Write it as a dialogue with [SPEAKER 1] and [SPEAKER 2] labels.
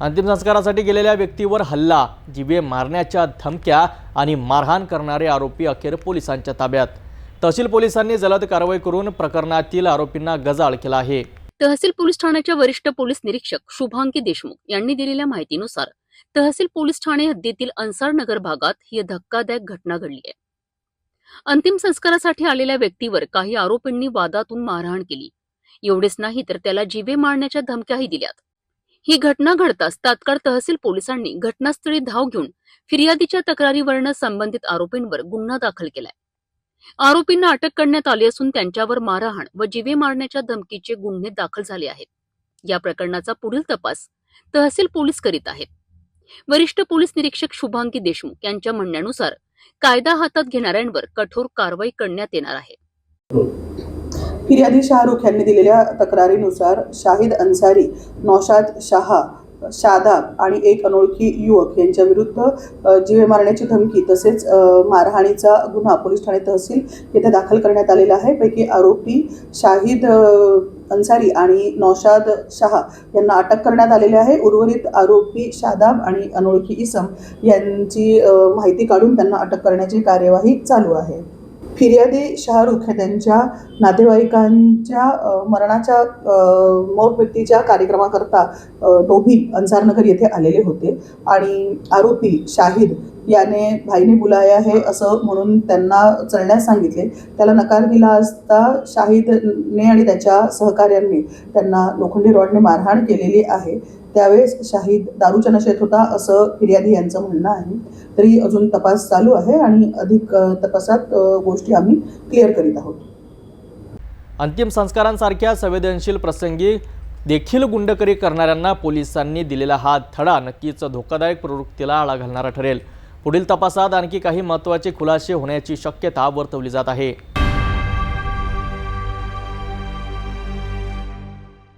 [SPEAKER 1] अंतिम संस्कारासाठी गेलेल्या व्यक्तीवर हल्ला जिवे मारण्याच्या धमक्या आणि मारहाण करणारे आरोपी अखेर पोलिसांच्या ताब्यात. तहसील पोलिसांनी जलद कारवाई करून प्रकरणातील आरोपींना गजाळ केला आहे.
[SPEAKER 2] तहसील पोलीस ठाण्याच्या वरिष्ठ पोलीस निरीक्षक शुभांकी देशमुख यांनी दिलेल्या माहितीनुसार तहसील पोलीस ठाणे हद्दीतील अन्सार नगर भागात ही धक्कादायक घटना घडली आहे. अंतिम संस्कारासाठी आलेल्या व्यक्तीवर काही आरोपींनी वादातून मारहाण केली. एवढेच नाही तर त्याला जीवे मारण्याच्या धमक्याही दिल्यात. ही घटना घडताच तात्काळ तहसील पोलिसांनी घटनास्थळी धाव घेऊन फिर्यादीच्या तक्रारीवरनं संबंधित आरोपींवर गुन्हा दाखल केलाय. आरोपींना अटक करण्यात आली असून त्यांच्यावर मारहाण व जीवे मारण्याच्या धमकीचे गुन्हे दाखल झाले आहेत. या प्रकरणाचा पुढील तपास तहसील पोलीस करीत आहेत. वरिष्ठ पोलीस निरीक्षक शुभांकी देशमुख यांच्या म्हणण्यानुसार कायदा हातात घेणाऱ्यांवर कठोर कारवाई करण्यात येणार आहे.
[SPEAKER 3] फिर्यादी शाहरुख यांनी दिलेल्या तक्रारीनुसार शाहिद अन्सारी नौशाद शहा शादाब आणि एक अनोळखी युवक यांच्या विरुद्ध जीवे मारण्याची धमकी तसेच मारहाणीचा गुन्हा पोलीस ठाणे तहसील येथे दाखल करण्यात आलेला आहे. पैकी आरोपी शाहिद अन्सारी आणि नौशाद शहा यांना अटक करण्यात आलेली आहे. उर्वरित आरोपी शादाब आणि अनोळखी इसम यांची माहिती काढून त्यांना अटक करण्याची कार्यवाही चालू आहे. फिर्यादी शाहरुख हे त्यांच्या नातेवाईकांच्या मरणाच्या अ, व्यक्तीच्या कार्यक्रमाकरता डोभी अंसारनगर येथे आलेले होते. आणि आरोपी शाहिद याने भाईने बुलाया हे असं म्हणून त्यांना चलण्यास सांगितले. त्याला नकार दिला असता शाहिदने आणि त्याच्या सहकाऱ्यांनी त्यांना लोखंडी रॉडने मारहाण केलेली आहे. त्यावेळेस शाहिद दारूच्या नशेत होता असं फिर्यादी यांचं म्हणणं आहे. तरी अजून तपास चालू आहे आणि अधिक तपासात गोष्टी गोष्टी आम्ही क्लिअर करीत आहोत.
[SPEAKER 1] अंतिम संस्कारांसारख्या संवेदनशील प्रसंगी देखील गुंडकरी करणाऱ्यांना पोलिसांनी दिलेला हा धडा नक्कीच धोकादायक प्रवृत्तीला आळा घालणारा ठरेल. पुढील तपासात आणखी काही महत्त्वाचे खुलासे होण्याची शक्यता वर्तवली जात आहे.